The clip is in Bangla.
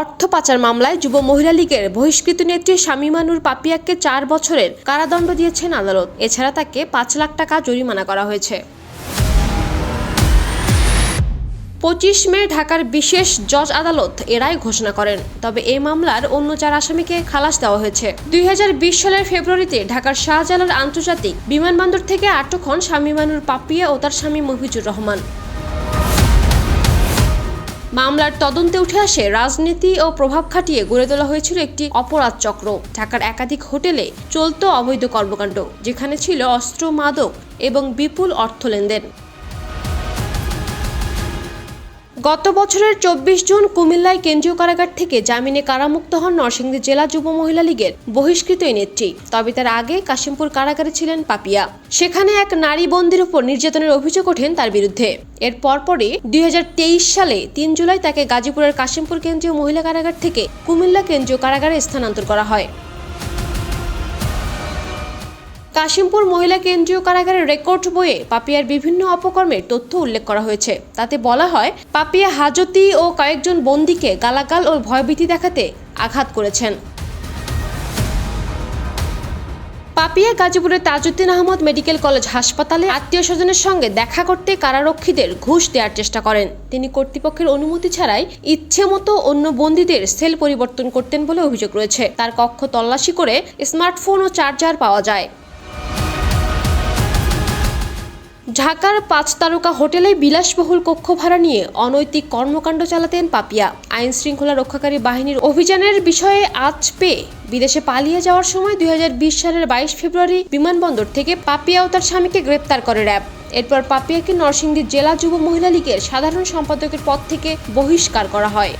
অর্থ পাচার মামলায় যুব মহিলা লীগের বহিষ্কৃত নেত্রী শামিমানুর পাপিয়াকে চার বছরের কারাদণ্ড দিয়েছেন আদালত। এছাড়া তাকে পাঁচ লাখ টাকা জরিমানা করা হয়েছে। পঁচিশ মে ঢাকার বিশেষ জজ আদালত এরাই ঘোষণা করেন। তবে এই মামলার অন্য চার আসামিকে খালাস দেওয়া হয়েছে। দুই হাজার বিশ সালের ফেব্রুয়ারিতে ঢাকার শাহজালাল আন্তর্জাতিক বিমানবন্দর থেকে আটক হন শামিমানুর পাপিয়া ও তার স্বামী মফিজুর রহমান। মামলার তদন্তে উঠে আসে রাজনীতি ও প্রভাব খাটিয়ে গড়ে তোলা হয়েছিল একটি অপরাধ চক্র। ঢাকার একাধিক হোটেলে চলত অবৈধ কর্মকাণ্ড, যেখানে ছিল অস্ত্র মাদক এবং বিপুল অর্থ লেনদেন। গত বছরের চব্বিশ জুন কুমিল্লায় কেন্দ্রীয় কারাগার থেকে জামিনে কারামুক্ত হন নরসিংদী জেলা যুব মহিলা লীগের বহিষ্কৃত নেত্রী। তবে তার আগে কাশিমপুর কারাগারে ছিলেন পাপিয়া। সেখানে এক নারী বন্দির উপর নির্যাতনের অভিযোগ ওঠেন তার বিরুদ্ধে। এর পরপরই দুই হাজার তেইশ সালে তিন জুলাই তাকে গাজীপুরের কাশিমপুর কেন্দ্রীয় মহিলা কারাগার থেকে কুমিল্লা কেন্দ্রীয় কারাগারে স্থানান্তর করা হয়। কাশিমপুর মহিলা কেন্দ্রীয় কারাগারের রেকর্ড বইয়ে পাপিয়ার বিভিন্ন অপকর্মের তথ্য উল্লেখ করা হয়েছে। তাতে বলা হয়, পাপিয়া হাজতি ও কয়েকজন বন্দীকে গালাগাল ও ভয়ভীতি দেখাতে আঘাত করেছেন। পাপিয়া গাজীপুরের তাজউদ্দিন আহমদ মেডিকেল কলেজ হাসপাতালে আত্মীয় স্বজনের সঙ্গে দেখা করতে কারারক্ষীদের ঘুষ দেওয়ার চেষ্টা করেন। তিনি কর্তৃপক্ষের অনুমতি ছাড়াই ইচ্ছে মতো অন্য বন্দীদের সেল পরিবর্তন করতেন বলে অভিযোগ রয়েছে। তার কক্ষ তল্লাশি করে স্মার্টফোন ও চার্জার পাওয়া যায়। ঢাকার পাঁচ তারকা হোটেলে বিলাসবহুল কক্ষ ভাড়া নিয়ে অনৈতিক কর্মকাণ্ড চালাতেন পাপিয়া। আইন শৃঙ্খলা রক্ষাকারী বাহিনীর অভিযানের বিষয়ে আজ পেয়ে বিদেশে পালিয়ে যাওয়ার সময় দুই হাজার বিশ সালের বাইশ ফেব্রুয়ারি বিমানবন্দর থেকে পাপিয়া ও তার স্বামীকে গ্রেপ্তার করে র্যাব। এরপর পাপিয়াকে নরসিংদী জেলা যুব মহিলা লীগের সাধারণ সম্পাদকের পদ থেকে বহিষ্কার করা হয়।